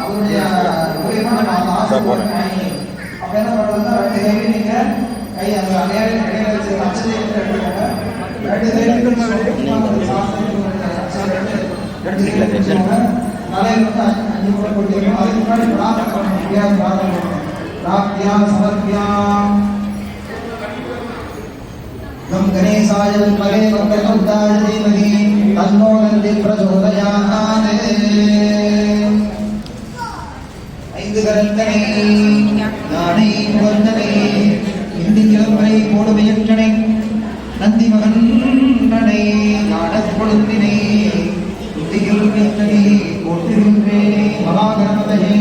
அவருடைய மூலியமா நம்ம அந்த ஆசீர்வாதம் வாங்கி அப்ப என்ன பண்றதுன்னா ரெண்டு கையில நீங்க கை அந்த அடையாளம் கையில வச்சு அச்சதை எடுத்துக்கோங்க. ரெண்டு கையிலும் எடுத்துக்கலாம் தலையில் வந்து அஞ்சு முறை கொடுத்தீங்க அதுக்கு முன்னாடி பிரார்த்தனை பண்ண முடியாது பிரார்த்தனை பண்ணணும். பிராப்தியாம் சமர்ப்பியாம். கம் கணேசாய வித்மகே வக்ரதுண்டாய தீமஹி தன்னோ ஐந்து கரத்தனை. யானை முகந்தனை இந்தி கிளம்பரை போடுமையற்றனை நந்தி மகன்றனை நாடக் கொழுந்தினை. புத்தியில் வைத்தனை போற்றிருந்தேனே மகாகணபதே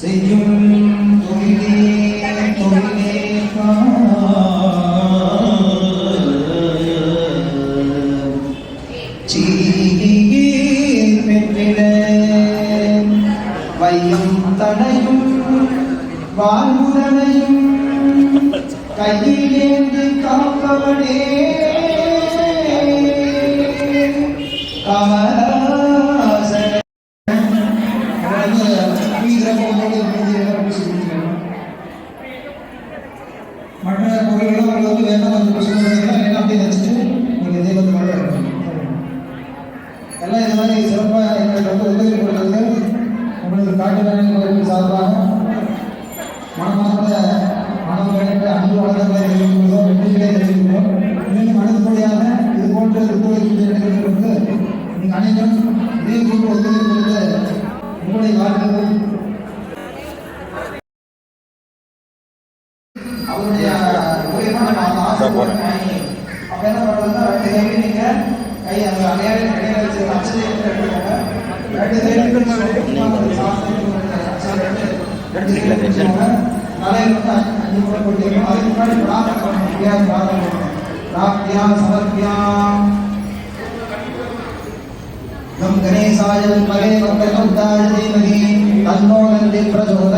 செய்யும் தொழிலே. வையும் தனையும் வாழ்வுதனையும் கையிலேந்து காப்பவனே. கமலாசன மற்ற பொருள்களும் உங்களுக்கு வந்து வேண்டாம் கொஞ்சம் பிரச்சனை எல்லாம் அப்படியே நீங்கள் எல்லாம் இந்த மாதிரி சிறப்பாக எங்களுக்கு வந்து உதவி அவருடைய மூலியமா நம்ம அந்த ஆசீர்வாதம் வாங்கி அப்ப என்ன பண்றதுன்னா ரெண்டு கையில நீங்க கை அந்த அடையாளம் கையில வச்சு அச்சதை எடுத்துக்கோங்க ரெண்டு கையிலும் தலையில் வந்து அஞ்சு முறை கொடுத்தீங்க அதுக்கு முன்னாடி பிரார்த்தனை பண்ண முடியாது பிரார்த்தனை பண்ணணும் பிராப்தியாம் சமர்ப்பியாம் கம் கணேசாய வித்மகே வக்ரதுண்டாய தீமஹி தன்னோ நந்தி பிரச்சோதயாத்